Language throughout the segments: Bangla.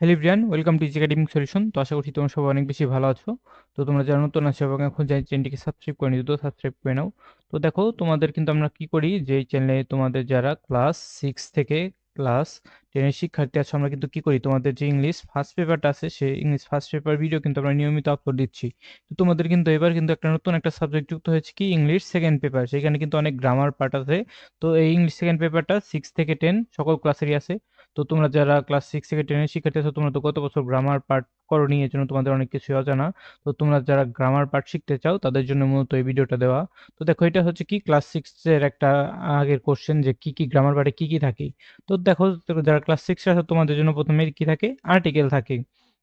Hello everyone welcome to academic solution তো আশা করছি তোমরা সবাই অনেক বেশি ভালো আছো। তো তোমরা যারা নতুন আছো এবং এখন যাই চ্যানেলটিকে সাবস্ক্রাইব করে নিও তো সাবস্ক্রাইব করে নাও। তো দেখো, তোমাদের কিন্তু আমরা কি করি? যে চ্যানেলে তোমাদের যারা ক্লাস সিক্স থেকে ক্লাস টেনের শিক্ষার্থী আছে, আমরা কিন্তু কি করি? তোমাদের যে ইংলিশ ফার্স্ট পেপারটা আছে, সেই ইংলিশ ফার্স্ট পেপার ভিডিও কিন্তু আমরা নিয়মিত আপলোড দিচ্ছি। তো তোমাদের কিন্তু এবার কিন্তু একটা নতুন একটা সাবজেক্ট যুক্ত হয়েছে কি? ইংলিশ সেকেন্ড পেপার সেখানে কিন্তু অনেক গ্রামার পার্ট আছে। তো এই ইংলিশ সেকেন্ড পেপারটা সিক্স থেকে টেন সকল ক্লাসেরই আছে। তো তোমরা যারা ক্লাস সিক্স থেকে টেনের শিক্ষার্থী আছো, তোমরা তো গত বছর গ্রামার পার্ট করনি এর জন্য তোমাদের অনেক কিছু অজানা। তো তোমরা যারা গ্রামার পার্ট শিখতে চাও, তাদের জন্য মূলত এই ভিডিওটা দেওয়া। তো দেখো, এটা হচ্ছে কি ক্লাস সিক্সের একটা আগের কোশ্চেন যে কি কি গ্রামার পার্টে কি কি থাকে। তো দেখো যারা ক্লাস সিক্সে আছো, তোমাদের জন্য প্রথমে কি থাকে? আর্টিকেল থাকে।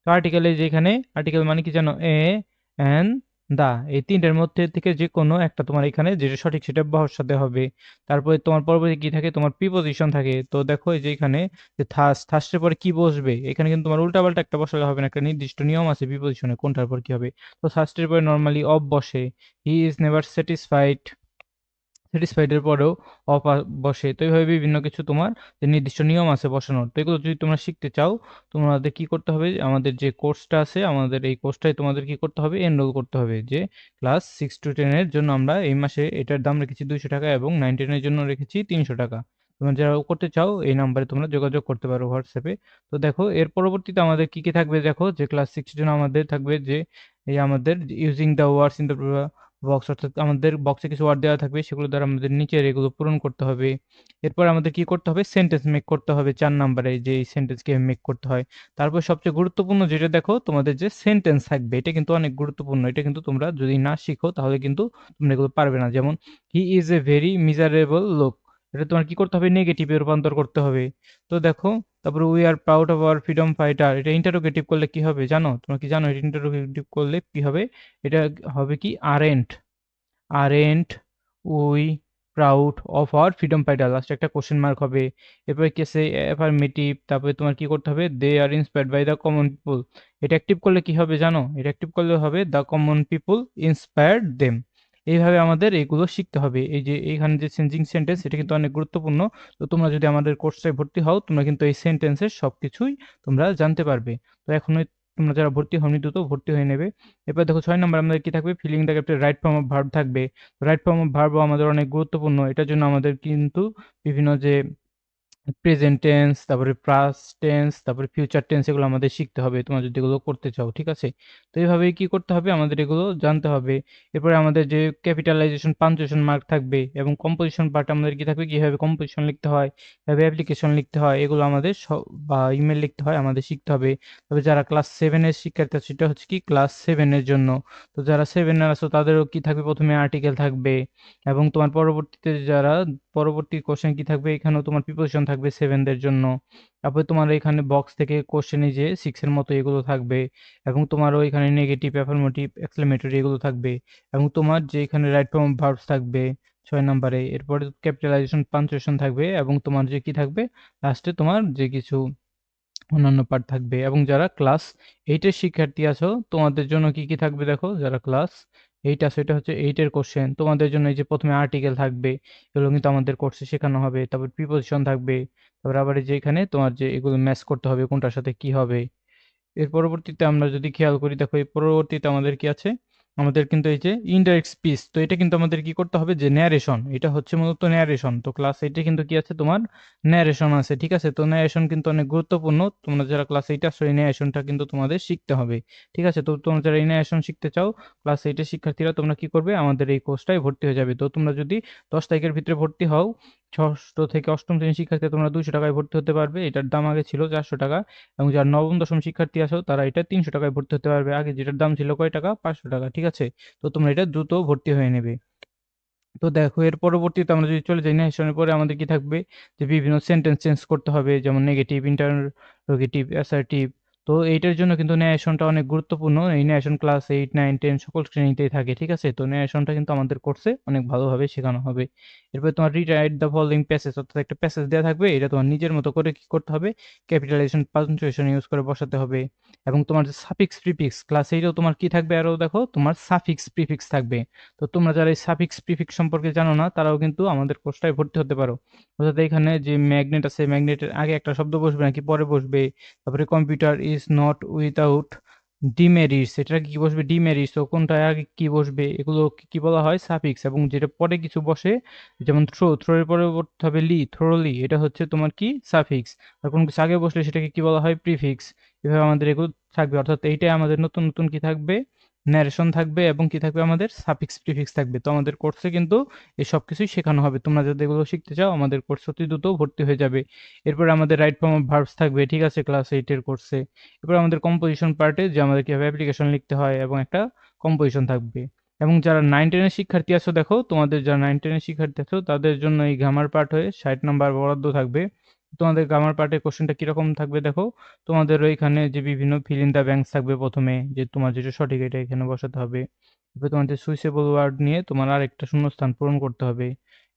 তো আর্টিকেলে যেখানে আর্টিকেল মানে কি জানো? এ এন দা, এই তিনটার মধ্যে থেকে যে কোনো একটা তোমার এখানে যেটা সঠিক সেটা বসাতে হবে। তারপরে তোমার পরবর্তী কি থাকে? তোমার প্রিপোজিশন থাকে। তো দেখো এই যে এখানে যে থাস থাসের পরে কি বসবে? এখানে কিন্তু তোমার উল্টাপাল্টা একটা বসালে হবে না। একটা নির্দিষ্ট নিয়ম আছে প্রিপোজিশনে কোনটার পর কি হবে? তো থাসের পরে নর্মালি অফ বসে। হি ইজ নেভার স্যাটিসফাইড স্যাটিসফাইডের পরেও অফ বসে। তো এইভাবে বিভিন্ন কিছু তোমার যে নির্দিষ্ট নিয়ম আছে বসানোর, তো এগুলো যদি তোমরা শিখতে চাও, তোমাদের কি করতে হবে? আমাদের যে কোর্সটা আছে, আমাদের এই কোর্সটাই তোমাদের কি করতে হবে? এনরোল করতে হবে। যে ক্লাস সিক্স টু টেনের জন্য আমরা এই মাসে এটার দাম রেখেছি দুইশো টাকা এবং নাইন টেনের জন্য রেখেছি তিনশো টাকা। তোমরা যারা করতে চাও, এই নাম্বারে তোমরা যোগাযোগ করতে পারো হোয়াটসঅ্যাপে। তো দেখো, এর পরবর্তীতে আমাদের কি কি থাকবে দেখো? যে ক্লাস সিক্সের জন্য আমাদের থাকবে যে এই আমাদের using the words in the box অর্থাৎ আমাদের বক্সে কিছু ওয়ার্ড দেওয়া থাকবে, সেগুলো দ্বারা আমাদের নিচের এগুলো পূরণ করতে হবে। এরপর আমাদের কি করতে হবে? সেন্টেন্স মেক করতে হবে চার নাম্বারে যে এই সেন্টেন্স কীভাবে মেক করতে হয়। তারপর সবচেয়ে গুরুত্বপূর্ণ যেটা দেখো, তোমাদের যে সেন্টেন্স থাকবে, এটা কিন্তু অনেক গুরুত্বপূর্ণ। এটা কিন্তু তোমরা যদি না শিখো, তাহলে কিন্তু তোমরা এগুলো পারবে না। যেমন he is a very miserable লোক এটা তোমার কি করতে হবে? নেগেটিভে রূপান্তর করতে হবে। তো দেখো তারপরে we are proud of our freedom fighter এটা ইন্টারোগেটিভ করলে কি হবে জানো? তোমরা কি জানো এটা ইন্টারোগেটিভ করলে কি হবে? এটা হবে কি? Aren't aren't we proud of our freedom fighter লাস্টে একটা কোশ্চেন মার্ক হবে। এরপরে কেসে অ্যাফার্মেটিভ তারপরে তোমার কি করতে হবে? They are inspired by the common people এটা অ্যাক্টিভ করলে কি হবে জানো? এটা অ্যাক্টিভ করলে হবে the common people inspired them এইভাবে আমাদের এগুলো শিখতে হবে। এই যে এইখানে যে চেঞ্জিং সেন্টেন্স এটা কিন্তু অনেক গুরুত্বপূর্ণ। তো তোমরা যদি আমাদের কোর্সে ভর্তি হও, তোমরা কিন্তু এই সেন্টেন্সের সব কিছুই তোমরা জানতে পারবে। তো এখন তোমরা যারা ভর্তি হওনি, দ্রুত ভর্তি হয়ে নেবে। এরপর দেখো ছয় নম্বর আমাদের কি থাকবে? Filling the captain right form of verb থাকবে। রাইট ফর্ম অফ ভার্বও আমাদের অনেক গুরুত্বপূর্ণ। এটার জন্য আমাদের কিন্তু বিভিন্ন যে প্রেজেন্ট টেন্স তারপরে পাস্ট টেন্স তারপরে ফিউচার টেন্স এগুলো আমাদের শিখতে হবে। তোমরা যদি এগুলো করতে চাও, ঠিক আছে? তো এইভাবে কি করতে হবে? আমাদের এগুলো জানতে হবে। এরপরে আমাদের যে ক্যাপিটালাইজেশন পাঞ্চুয়েশন মার্ক থাকবে এবং কম্পোজিশন পার্ট আমাদের কি থাকবে? কীভাবে কম্পোজিশন লিখতে হয়? কীভাবে অ্যাপ্লিকেশন লিখতে হয়? এগুলো আমাদের বা ইমেল লিখতে হয়, আমাদের শিখতে হবে। তবে যারা ক্লাস সেভেনের শিক্ষার্থী আছে, সেটা হচ্ছে কি ক্লাস সেভেনের জন্য। তো যারা সেভেনের আছো, তাদেরও কি থাকবে? প্রথমে আর্টিকেল থাকবে। এবং তোমার পরবর্তীতে যারা পরবর্তী কোশ্চেন কি থাকবে? এখানেও তোমার প্রিপোজিশন থাকবে সেভেনদের জন্য। তারপরে তোমার এখানে বক্স থেকে কোশ্চেনে যে সিক্সের মতো এগুলো থাকবে এবং তোমারও এখানে নেগেটিভ অ্যাফার্মেটিভ এক্সক্লেমেটরি এগুলো থাকবে এবং তোমার যে এখানে রাইট ফর্ম ভার্বস থাকবে ছয় নম্বরে, এরপরে ক্যাপিটালাইজেশন পাঞ্চুয়েশন থাকবে এবং তোমার যে কি থাকবে? লাস্টে তোমার যে কিছু অন্যান্য পার্ট থাকবে এবং যারা ক্লাস এইটের শিক্ষার্থী আছো, তোমাদের জন্য কি কি থাকবে দেখো? যারা ক্লাস এইট আছে এটা হচ্ছে এইটের কোশ্চেন তোমাদের জন্য এই যে প্রথমে আর্টিকেল থাকবে, এগুলো কিন্তু আমাদের কোর্সে শেখানো হবে। তারপর প্রিপোজিশন থাকবে, তারপর আবার যে এখানে তোমার যে এগুলো ম্যাচ করতে হবে, কোনটার সাথে কি হবে। এর পরবর্তীতে আমরা যদি খেয়াল করি, দেখো এই পরবর্তীতে আমাদের কি আছে? আমাদের কিন্তু এই যে ইনডাইরেক্ট স্পিচ তো এটা কিন্তু আমাদের কি করতে হবে? যে ন্যারেশন এটা হচ্ছে মূলত ন্যারেশন তো ক্লাস এইটে কিন্তু কি আছে তোমার? ন্যারেশন আছে, ঠিক আছে? তো ন্যারেশন কিন্তু অনেক গুরুত্বপূর্ণ। তোমরা যারা ক্লাস এইট আসো এই ন্যারেশনটা কিন্তু তোমাদের শিখতে হবে। ঠিক আছে? তো তোমরা যারা এই ন্যারেশন শিখতে চাও ক্লাস এইটের শিক্ষার্থীরা তোমরা কি করবে? আমাদের এই কোর্সটায় ভর্তি হয়ে যাবে। তো তোমরা যদি দশ তারিখের ভিতরে ভর্তি হও ষষ্ঠ থেকে অষ্টম শ্রেণির শিক্ষার্থী তোমরা দুশো টাকায় ভর্তি হতে পারবে। এটার দাম আগে ছিল চারশো টাকা এবং যারা নবম, দশম শিক্ষার্থী আসো তারা এটা তিনশো টাকায় ভর্তি হতে পারবে। আগে যেটার দাম ছিল কয় টাকা? পাঁচশো টাকা, ঠিক আছে? তো তোমরা এটা দ্রুত ভর্তি হয়ে নেবে। তো দেখো, এর পরবর্তীতে আমরা যদি চলে যাই নেশনের পরে আমাদের কি থাকবে? যে বিভিন্ন সেন্টেন্স চেঞ্জ করতে হবে, যেমন নেগেটিভ ইন্টারোগেটিভ অ্যাসার্টিভ তো এইটার জন্য কিন্তু ন্যারেশনটা অনেক গুরুত্বপূর্ণ। এই narration class eight nine ten সকল শ্রেণীতেই থাকে, ঠিক আছে? তো ন্যারেশনটা কিন্তু আমাদের কোর্সে অনেক ভালোভাবে শেখানো হবে। এরপর তোমার রিরাইট দ্য ফলোইং প্যাসেজ অর্থাৎ একটা প্যাসেজ দেওয়া থাকবে, এটা তোমার নিজের মতো করে কি করতে হবে? ক্যাপিটালাইজেশন পাঞ্চুয়েশন ইউজ করে বসাতে হবে। এবং তোমার যে সাফিক্স প্রিফিক্স ক্লাস এইটাও তোমার কি থাকবে আরও দেখো? তোমার সাফিক্স প্রিফিক্স থাকবে। তো তোমরা যারা এই সাফিক্স প্রিফিক্স সম্পর্কে জানো না, তারাও কিন্তু আমাদের কোর্সটায় ভর্তি হতে পারো। অর্থাৎ এখানে যে ম্যাগনেট আছে ম্যাগনেটের আগে একটা শব্দ বসবে নাকি পরে বসবে? তারপরে computer is not without demerits এটা কি বসবে? ডিমেরিটস তো কোনটা আগে কি বসবে? এগুলো কি- বলা হয়? সাফিক্স এবং যেটা পরে কিছু বসে, যেমন থ্রো থ্রোয়ের পরে পড়তে হবে লি থ্রোলি এটা হচ্ছে তোমার কি? সাফিক্স আর কোনো কিছু আগে বসলে সেটাকে কি বলা হয়? প্রিফিক্স এভাবে আমাদের এগুলো থাকবে। অর্থাৎ এইটাই আমাদের নতুন নতুন কি থাকবে? ন্যারেশন থাকবে এবং কি থাকবে? আমাদের সাফিক্স প্রিফিক্স থাকবে। তো আমাদের কোর্সে কিন্তু এই সব কিছুই শেখানো হবে। তোমরা যদি এগুলো শিখতে চাও, আমাদের কোর্স অতি দ্রুত ভর্তি হয়ে যাবে। এরপর আমাদের রাইট ফর্ম অফ ভার্বস থাকবে, ঠিক আছে? ক্লাস এইটের কোর্সে এরপর আমাদের কম্পোজিশন পার্টে যে আমাদের কীভাবে অ্যাপ্লিকেশন লিখতে হয় এবং একটা কম্পোজিশন থাকবে। এবং যারা নাইন টেনের শিক্ষার্থী আছো, দেখো, তোমাদের যারা নাইন টেনের শিক্ষার্থী আছো, তাদের জন্য এই গ্রামার পার্ট হয়ে ষাট নাম্বার বরাদ্দ থাকবে। তোমাদের গ্রামার পার্টের কোশ্চেনটা কীরকম থাকবে দেখো? তোমাদের ওইখানে যে বিভিন্ন ফিল ইন দ্য ব্যাংকস থাকবে প্রথমে, যে তোমার যেটা সঠিক এটা এখানে বসাতে হবে। এরপর তোমাদের সুইসেবল ওয়ার্ড নিয়ে তোমার আর একটা শূন্যস্থান পূরণ করতে হবে।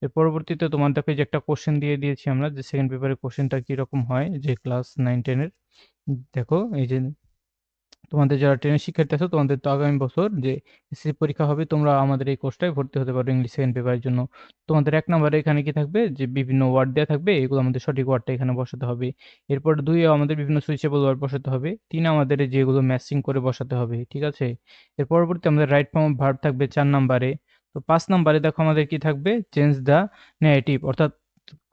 এর পরবর্তীতে তোমার দেখো যে একটা কোশ্চেন দিয়ে দিয়েছি আমরা, যে সেকেন্ড পেপারের কোশ্চেনটা কীরকম হয়, যে ক্লাস নাইন টেনের দেখো, এই যে তোমাদের যারা ট্রেনের শিক্ষার্থী আছো, তোমাদের তো আগামী বছর যে এসএসসি পরীক্ষা হবে, তোমরা আমাদের এই কোর্সটায় ভর্তি হতে পারো ইংলিশ সেকেন্ড পেপারের জন্য। তোমাদের এক নম্বরে এখানে কি থাকবে? যে বিভিন্ন ওয়ার্ড দেওয়া থাকবে, এগুলো আমাদের সঠিক ওয়ার্ডটা এখানে বসাতে হবে। এরপর দুই আমাদের বিভিন্ন সুইচেবল ওয়ার্ড বসাতে হবে। তিন আমাদের যেগুলো ম্যাচিং করে বসাতে হবে, ঠিক আছে? এর পরবর্তী আমাদের রাইট ফর্ম ভার্ব থাকবে চার নাম্বারে তো পাঁচ নাম্বারে দেখো আমাদের কি থাকবে? চেঞ্জ দ্য নেগেটিভ অর্থাৎ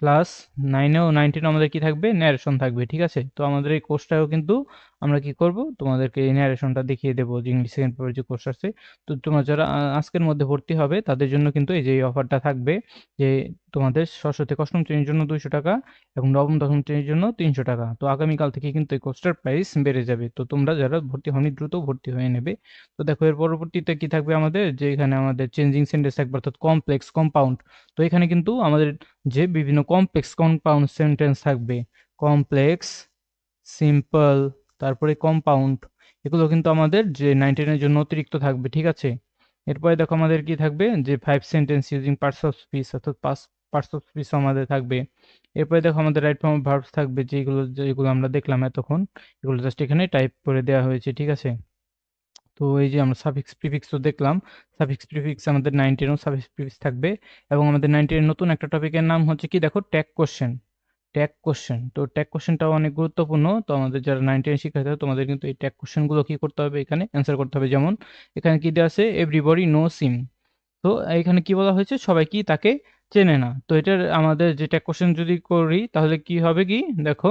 ক্লাস নাইনেও নাইনটিন আমাদের কি থাকবে? ন্যারেশন থাকবে, ঠিক আছে? তো আমাদের এই কোর্সটাও কিন্তু আমরা কি করব? তোমাদেরকে এই ন্যারেশনটা দেখিয়ে দেবো যে ইংলিশ সেকেন্ড পেপার যে কোর্স আছে তো তোমরা যারা আজকের মধ্যে ভর্তি হবে, তাদের জন্য কিন্তু এই যে অফারটা থাকবে যে তোমাদের ষষ্ঠ থেকে অষ্টম শ্রেণির জন্য দুইশো টাকা এবং নবম, দশম শ্রেণির জন্য তিনশো টাকা। তো আগামীকাল থেকে কিন্তু এই কোর্সটার প্রাইস বেড়ে যাবে। তো তোমরা যারা ভর্তি হওনি, দ্রুত ভর্তি হয়ে নেবে। তো দেখো, এর পরবর্তীতে কি থাকবে আমাদের? যে এখানে আমাদের চেঞ্জিং সেন্টেন্স থাকবে, অর্থাৎ কমপ্লেক্স কম্পাউন্ড তো এখানে কিন্তু আমাদের যে বিভিন্ন কমপ্লেক্স কম্পাউন্ড সেন্টেন্স থাকবে। কমপ্লেক্স সিম্পল তারপরে কম্পাউন্ড এগুলো কিন্তু আমাদের যে নাইনটিনের জন্য অতিরিক্ত থাকবে, ঠিক আছে? এরপরে দেখো আমাদের কি থাকবে? যে five sentence using parts of speech অর্থাৎ পাস পার্টস অফ স্পিচ আমাদের থাকবে। এরপরে দেখো আমাদের রাইট ফর্ম ভার্বস থাকবে, যেগুলো যেগুলো আমরা দেখলাম এতক্ষণ, এগুলো জাস্ট এখানে টাইপ করে দেওয়া হয়েছে, ঠিক আছে? তো এই যে আমরা সাফিক্স প্রিফিক্স তো দেখলাম সাফিক্স প্রিফিক্স আমাদের নাইনটিনও সাফিক্স প্রিফিক্স থাকবে এবং আমাদের নাইনটিনের নতুন একটা টপিকের নাম হচ্ছে কি? দেখো ট্যাগ কোশ্চেন ট্যাগ কোশ্চেন তো ট্যাগ কোশ্চেনটাও অনেক গুরুত্বপূর্ণ। তো আমাদের যারা নাইনটিন শিক্ষার্থী আছে, তোমাদের কিন্তু এই ট্যাগ কোশ্চেনগুলো কী করতে হবে? এখানে অ্যান্সার করতে হবে। যেমন এখানে কী দেওয়া আছে? এভরিবডি নো সিম তো এখানে কি বলা হয়েছে? সবাই কি তাকে চেনে না। তো এটার আমাদের যে ট্যাগ কোশ্চেন যদি করি তাহলে কি হবে কি? দেখো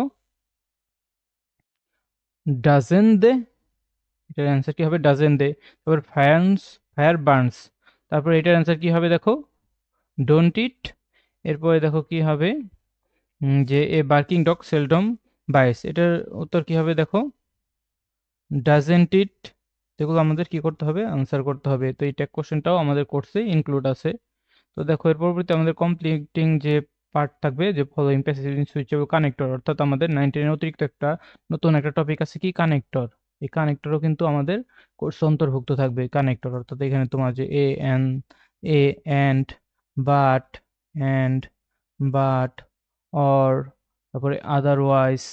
ডাজেন দে এটার অ্যান্সার কি হবে? ডাজেন দে তারপর ফায়ার্স ফায়ার বার্নস তারপর এটার অ্যান্সার কি হবে দেখো? ডোন্ট ইট এরপরে দেখো কি হবে? যে a barking dog seldom bites এটার উত্তর কি হবে দেখো? ডাজেন্ট ইট যেগুলো আমাদের কি করতে হবে? আনসার করতে হবে। তো এই ট্যাগ কোশ্চেনটাও আমাদের কোর্সে ইনক্লুড আছে। তো দেখো, এর পরবর্তী আমাদের কমপ্লিটিং যে পার্ট থাকবে, যে ফলোইং প্যাসেজ সুইচেবল কানেক্টর অর্থাৎ আমাদের নাইনটিনের অতিরিক্ত একটা নতুন একটা টপিক আছে কি? কানেক্টর এই কানেক্টরও কিন্তু আমাদের কোর্স অন্তর্ভুক্ত থাকবে কানেক্টর অর্থাৎ এখানে তোমার যে a an a and but and but or তারপরে আদারওয়াইজ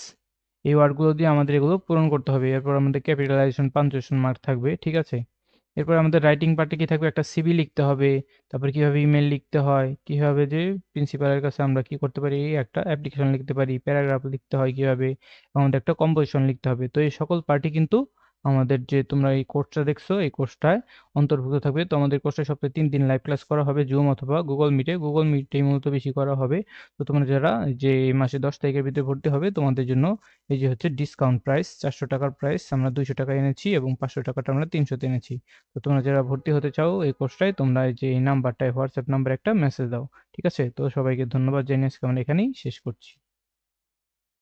এই ওয়ার্ডগুলো দিয়ে আমাদের এগুলো পূরণ করতে হবে। এরপর আমাদের ক্যাপিটালাইজেশন পাঞ্চুয়েশন মার্ক থাকবে, ঠিক আছে? এরপর আমাদের রাইটিং পার্টে কি থাকবে? একটা সিবি লিখতে হবে। তারপর কীভাবে ইমেল লিখতে হয়? কীভাবে যে প্রিন্সিপালের কাছে আমরা কি করতে পারি? একটা অ্যাপ্লিকেশন লিখতে পারি প্যারাগ্রাফ লিখতে হয় কীভাবে? এবং একটা কম্পোজিশন লিখতে হবে। তো এই সকল পার্টি কিন্তু আমাদের যে তোমরা এই কোর্সটা দেখছ, এই কোর্সটায় অন্তর্ভুক্ত থাকবে। তো আমাদের কোর্সে সপ্তাহে তিন দিন লাইভ ক্লাস করা হবে জুম অথবা গুগল মিটে গুগল মিটেই মূলত বেশি করা হবে। তো তোমরা যারা যে এই মাসে দশ তারিখের ভিতরে ভর্তি হবে, তোমাদের জন্য এই যে হচ্ছে ডিসকাউন্ট প্রাইস চারশো টাকার প্রাইস আমরা দুইশো টাকা এনেছি এবং পাঁচশো টাকাটা আমরা তিনশোতে এনেছি। তো তোমরা যারা ভর্তি হতে চাও এই কোর্সটায় তোমরা যে এই নাম্বারটায় হোয়াটসঅ্যাপ নাম্বার একটা মেসেজ দাও। ঠিক আছে? তো সবাইকে ধন্যবাদ জানিয়ে আজকে আমরা এখানেই শেষ করছি।